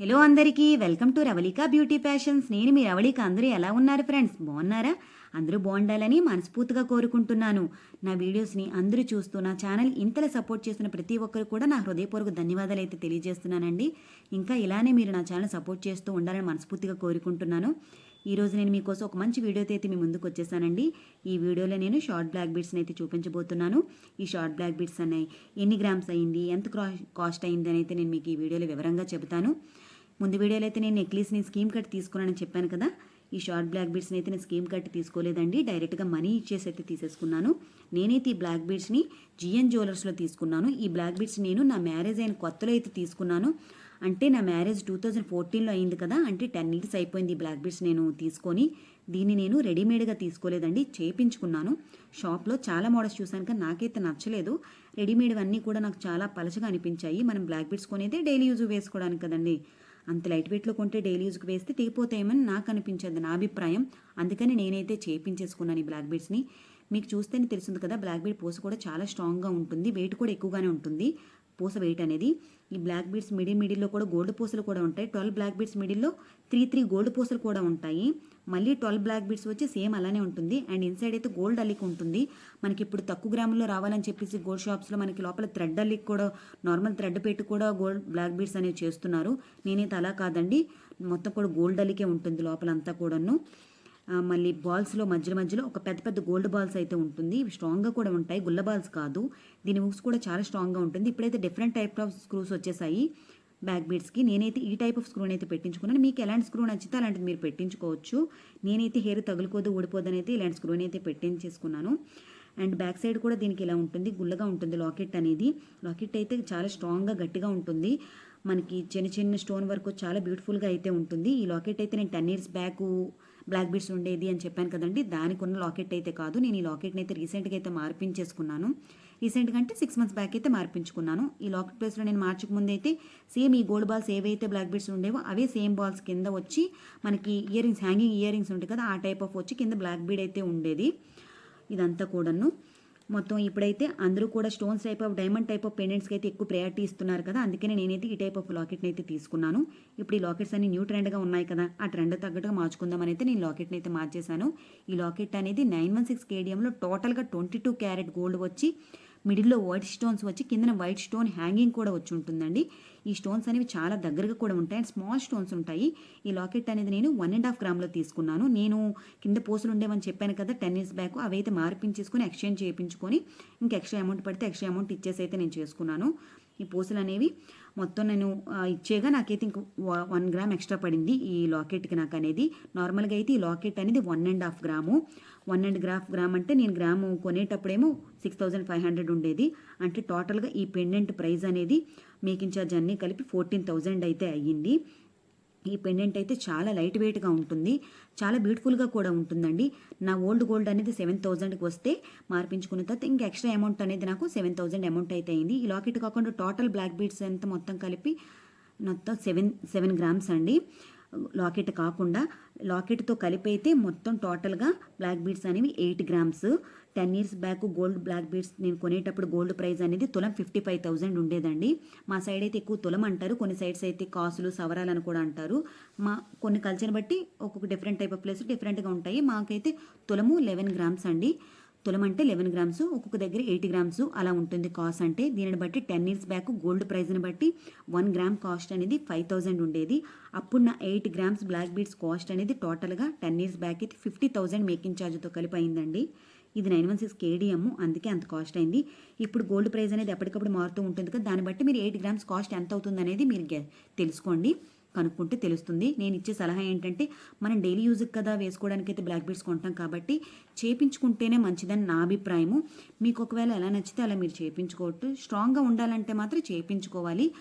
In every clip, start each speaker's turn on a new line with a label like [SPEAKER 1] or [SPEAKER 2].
[SPEAKER 1] Hello అందరికీ welcome to Ravalika beauty passions నేను మీ రవళిక. అందరూ ఎలా ఉన్నారు ఫ్రెండ్స్ బాగున్నారా? అందరూ బాగుండాలని మనస్ఫూర్తిగా కోరుకుంటున్నాను. నా వీడియోస్ని అందరూ చూస్తూ నా ఛానల్ ఇంతలా సపోర్ట్ చేస్తున్న ప్రతి ఒక్కరు కూడా నా హృదయపూర్వక ధన్యవాదాలు అయితే తెలియజేస్తున్నానండి. ఇంకా ఇలానే మీరు నా ఛానల్ సపోర్ట్ చేస్తూ ఉండాలని మనస్ఫూర్తిగా కోరుకుంటున్నాను. ఈరోజు నేను మీకోసం ఒక మంచి వీడియోతో అయితే మీ ముందుకు వచ్చేసానండి. ఈ వీడియోలో నేను షార్ట్ బ్లాక్ బీడ్స్ని అయితే చూపించబోతున్నాను. ఈ షార్ట్ బ్లాక్ బీడ్స్ అన్నాయి ఎన్ని గ్రామ్స్ అయింది ఎంత కాస్ట్ అయింది అని అయితే నేను మీకు ఈ వీడియోలో వివరంగా చెబుతాను. ముందు వీడియోలో అయితే నేను నెక్లెస్ని స్కీమ్ కట్ తీసుకున్నానని చెప్పాను కదా ఈ షార్ట్ బ్లాక్ బీడ్స్ని అయితే నేను స్కీమ్ కట్ తీసుకోలేదండి. డైరెక్ట్గా మనీ ఇచ్చేసి అయితే తీసేసుకున్నాను. నేనైతే ఈ బ్లాక్ బీడ్స్ని జిఎన్ జ్యువెలర్స్లో తీసుకున్నాను. ఈ బ్లాక్ బీడ్స్ నేను నా మ్యారేజ్ అయిన కొత్తలో అయితే తీసుకున్నాను. అంటే నా మ్యారేజ్ టూ థౌజండ్ ఫోర్టీన్లో అయింది కదా అంటే టెన్ ఇయర్స్ అయిపోయింది బ్లాక్ బీడ్స్ నేను తీసుకొని. దీన్ని నేను రెడీమేడ్గా తీసుకోలేదండి చేపించుకున్నాను షాప్లో చాలా మోడల్స్ చూశాను కానీ నాకైతే నచ్చలేదు. రెడీమేడ్ అన్నీ కూడా నాకు చాలా పలచగా అనిపించాయి. మనం బ్లాక్ బీడ్స్ కొనేదే డైలీ యూజ్ వేసుకోవడానికి కదండి. అంత లైట్ వెయిట్లో కొంటే డైలీ యూజ్కి వేస్తే తెగిపోతాయేమని నాకు అనిపించేది నా అభిప్రాయం. అందుకని నేనైతే చేపించేసుకున్నాను ఈ బ్లాక్ బీడ్స్ని మీకు చూస్తేనే తెలుస్తుంది కదా బ్లాక్ బీడ్ పోస్ కూడా చాలా స్ట్రాంగ్గా ఉంటుంది వెయిట్ కూడా ఎక్కువగానే ఉంటుంది. పూస వెయిట్ అనేది. ఈ బ్లాక్ బీడ్స్ మిడిల్ మిడిల్లో కూడా గోల్డ్ పూసలు కూడా ఉంటాయి. ట్వెల్వ్ బ్లాక్ బీడ్స్ మిడిల్లో త్రీ త్రీ గోల్డ్ పూసలు కూడా ఉంటాయి. మళ్ళీ ట్వెల్వ్ బ్లాక్ బీడ్స్ వచ్చి సేమ్ అలానే ఉంటుంది. అండ్ ఇన్సైడ్ అయితే గోల్డ్ అల్లిక్ ఉంటుంది. మనకి ఇప్పుడు తక్కువ గ్రాముల్లో రావాలని చెప్పేసి గోల్డ్ షాప్స్లో మనకి లోపల థ్రెడ్ అల్లిక్ కూడా నార్మల్ థ్రెడ్ పెట్టి కూడా గోల్డ్ బ్లాక్ బీడ్స్ అనేవి చేస్తున్నారు. నేనైతే అలా కాదండి. మొత్తం కూడా గోల్డ్ అల్లికే ఉంటుంది లోపలంతా కూడాను. మళ్ళీ బాల్స్లో మధ్యలో మధ్యలో ఒక పెద్ద పెద్ద గోల్డ్ బాల్స్ అయితే ఉంటుంది. ఇవి స్ట్రాంగ్గా కూడా ఉంటాయి. గుల్ల బాల్స్ కాదు. దీని హుక్స్ కూడా చాలా స్ట్రాంగ్గా ఉంటుంది. ఇప్పుడైతే డిఫరెంట్ టైప్ ఆఫ్ స్క్రూస్ వచ్చేసాయి బ్యాక్ బీడ్స్కి నేనైతే ఈ టైప్ ఆఫ్ స్క్రూని అయితే పెట్టించుకున్నాను. మీకు ఎలాంటి స్క్రూ నచ్చితే అలాంటిది మీరు పెట్టించుకోవచ్చు. నేనైతే హెయిర్ తగులుకోదు ఊడిపోదు అయితే ఇలాంటి స్క్రూని అయితే పెట్టించేసుకున్నాను. అండ్ బ్యాక్ సైడ్ కూడా దీనికి ఇలా ఉంటుంది. గుల్లగా ఉంటుంది లాకెట్ అనేది. లాకెట్ అయితే చాలా స్ట్రాంగ్గా గట్టిగా ఉంటుంది. మనకి చిన్న చిన్న స్టోన్ వర్క్ చాలా బ్యూటిఫుల్గా అయితే ఉంటుంది. ఈ లాకెట్ అయితే నేను ten years back black beads ఉండేది అని చెప్పాను కదండి. దానికి ఉన్న లాకెట్ అయితే కాదు. నేను ఈ లాకెట్ని అయితే రీసెంట్గా అయితే మార్పించేసుకున్నాను. రీసెంట్గా అంటే సిక్స్ మంత్స్ బ్యాక్ అయితే మార్పించుకున్నాను. ఈ లాకెట్ ప్లేస్లో నేను మార్చక ముందు అయితే సేమ్ ఈ గోల్డ్ బాల్స్ ఏవైతే బ్లాక్ బీడ్స్ ఉండేవో అవే సేమ్ బాల్స్ కింద వచ్చి మనకి ear rings hanging ear rings ఉంటాయి కదా ఆ టైప్ ఆఫ్ వచ్చి కింద బ్లాక్ బీడ్ అయితే ఉండేది. ఇదంతా కూడాను. మొత్తం ఇప్పుడైతే అందరూ కూడా stones type of diamond type of పెండెంట్స్కి అయితే ఎక్కువ ప్రయారిటీ ఇస్తున్నారు కదా. అందుకనే నేనైతే ఈ టైప్ ఆఫ్ లాకెట్ని అయితే తీసుకున్నాను. ఇప్పుడు ఈ లాకెట్స్ అన్ని న్యూ ట్రెండ్గా ఉన్నాయి కదా. ఆ ట్రెండ్ తగ్గట్టుగా మార్చుకుందామని అయితే నేను లాకెట్ని అయితే మార్చేశాను. ఈ లాకెట్ అనేది నైన్ వన్ సిక్స్ కేడియంలో టోటల్గా ట్వంటీ టూ క్యారెట్ గోల్డ్ వచ్చి మిడిల్లో వైట్ స్టోన్స్ వచ్చి కిందన వైట్ స్టోన్ హ్యాంగింగ్ కూడా వచ్చి ఉంటుందండి. ఈ స్టోన్స్ అనేవి చాలా దగ్గరగా కూడా ఉంటాయి. అండ్ స్మాల్ స్టోన్స్ ఉంటాయి. ఈ లాకెట్ అనేది నేను వన్ అండ్ హాఫ్ గ్రామ్లో తీసుకున్నాను. నేను కింద పోసులు ఉండేవని చెప్పాను కదా టెన్ ఇయర్స్ బ్యాక్ అవి అయితే మార్పించేసుకొని ఎక్స్చేంజ్ చేయించుకొని ఇంకా ఎక్స్ట్రా అమౌంట్ పడితే ఎక్స్ట్రా అమౌంట్ ఇచ్చేసి అయితే నేను చేసుకున్నాను. ఈ పూసలు అనేవి మొత్తం నేను ఇచ్చేగా నాకైతే ఇంక వన్ గ్రామ్ ఎక్స్ట్రా పడింది ఈ లాకెట్కి నాకు అనేది. నార్మల్గా అయితే ఈ లాకెట్ అనేది one and half gram. One and graph gram అంటే నేను గ్రాము కొనేటప్పుడేమో సిక్స్ థౌజండ్ ఫైవ్ హండ్రెడ్ ఉండేది. అంటే టోటల్గా ఈ పెండెంట్ ప్రైస్ అనేది మేకింగ్ ఛార్జ్ అన్నీ కలిపి ఫోర్టీన్ థౌజండ్ అయితే అయ్యింది. ఈ పెండెంట్ అయితే చాలా లైట్ వెయిట్గా ఉంటుంది. చాలా బ్యూటిఫుల్గా కూడా ఉంటుందండి. నా ఓల్డ్ గోల్డ్ అనేది సెవెన్ థౌజండ్కి వస్తే మార్పించుకున్న తర్వాత ఇంకా ఎక్స్ట్రా అమౌంట్ అనేది నాకు సెవెన్ థౌజండ్ అమౌంట్ అయితే అయింది. ఈ లాకెట్ కాకుండా టోటల్ బ్లాక్ బీడ్స్ ఎంత మొత్తం కలిపి మొత్తం సెవెన్ సెవెన్ గ్రామ్స్ అండి. లాకెట్ కాకుండా లాకెట్తో కలిపి అయితే మొత్తం టోటల్గా బ్లాక్ బీడ్స్ అనేవి eight grams. Ten years back gold black beads నేను కొనేటప్పుడు గోల్డ్ ప్రైస్ అనేది తులం ఫిఫ్టీ ఫైవ్ థౌజండ్ ఉండేదండి. మా సైడ్ అయితే ఎక్కువ తులం అంటారు కొన్ని సైడ్స్ అయితే కాసులు సవరాలని కూడా అంటారు. మా కొన్ని కల్చర్ బట్టి ఒక్కొక్క డిఫరెంట్ టైప్ ఆఫ్ ప్లేస్ డిఫరెంట్గా ఉంటాయి. మాకైతే తులము లెవెన్ గ్రామ్స్ అండి. తులం అంటే లెవెన్ గ్రామ్స్ ఒక్కొక్క దగ్గర ఎయిటీ గ్రామ్స్ అలా ఉంటుంది కాస్ట్ అంటే. దీనిని బట్టి టెన్ ఇయర్స్ బ్యాక్ గోల్డ్ ప్రైస్ని బట్టి వన్ గ్రామ్ కాస్ట్ అనేది ఫైవ్ థౌజండ్ ఉండేది. అప్పుడు నా eight grams black beads cost అనేది టోటల్గా టెన్ ఇయర్స్ బ్యాక్ అయితే ఫిఫ్టీ థౌజండ్ మేకింగ్ ఛార్జ్తో కలిపి అయిందండి ఇది నైన్ వన్ సిక్స్ కేడిఎం అందుకే అంత కాస్ట్ అయింది. ఇప్పుడు గోల్డ్ ప్రైస్ అనేది ఎప్పటికప్పుడు మారుతూ ఉంటుంది కదా దాన్ని బట్టి మీరు ఎయిట్ గ్రామ్స్ కాస్ట్ ఎంత అవుతుంది అనేది మీరు తెలుసుకోండి. కనుక్కుంటే తెలుస్తుంది. నేను ఇచ్చే సలహా ఏంటంటే మనం డైలీ యూజ్కి కదా వేసుకోవడానికి అయితే బ్లాక్ బీడ్స్ కొంటాం కాబట్టి చేపించుకుంటేనే మంచిదని నా అభిప్రాయము. మీకు ఒకవేళ ఎలా నచ్చితే అలా మీరు చేపించుకోవచ్చు. స్ట్రాంగ్గా ఉండాలంటే మాత్రం చేపించుకోవాలి.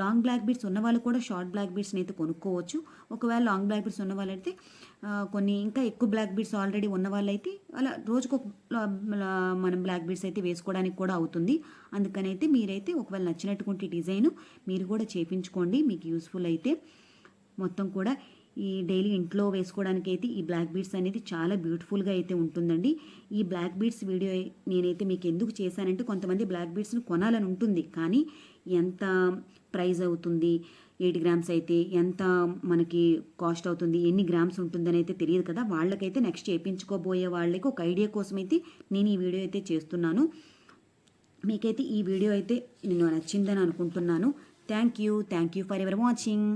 [SPEAKER 1] లాంగ్ బ్లాక్ బీడ్స్ ఉన్న వాళ్ళు కూడా షార్ట్ బ్లాక్ బీడ్స్ని అయితే కొనుక్కోవచ్చు. ఒకవేళ లాంగ్ బ్లాక్ బీడ్స్ ఉన్న వాళ్ళైతే కొన్ని ఇంకా ఎక్కువ బ్లాక్ బీడ్స్ ఆల్రెడీ ఉన్న వాళ్ళైతే అలా రోజుకు మనం బ్లాక్ బీడ్స్ అయితే వేసుకోవడానికి కూడా అవుతుంది. అందుకని అయితే మీరైతే ఒకవేళ నచ్చినటువంటి డిజైన్ మీరు కూడా చేపించుకోండి. మీకు యూస్ఫుల్ అయితే మొత్తం కూడా ఈ డైలీ ఇంట్లో వేసుకోవడానికి అయితే ఈ బ్లాక్ బీడ్స్ అనేది చాలా బ్యూటిఫుల్గా అయితే ఉంటుందండి. ఈ బ్లాక్ బీడ్స్ వీడియో నేనైతే మీకు ఎందుకు చేశానంటే కొంతమంది బ్లాక్ బీడ్స్ని కొనాలని ఉంటుంది. కానీ ఎంత ప్రైజ్ అవుతుంది? ఎయిట్ గ్రామ్స్ అయితే ఎంత మనకి కాస్ట్ అవుతుంది? ఎన్ని గ్రామ్స్ ఉంటుందని అయితే తెలియదు కదా. వాళ్ళకైతే నెక్స్ట్ చేయించుకోబోయే వాళ్ళకి ఒక ఐడియా కోసం అయితే నేను ఈ వీడియో అయితే చేస్తున్నాను. మీకైతే ఈ వీడియో అయితే నేను నచ్చిందని అనుకుంటున్నాను. Thank you. Thank you for ever watching.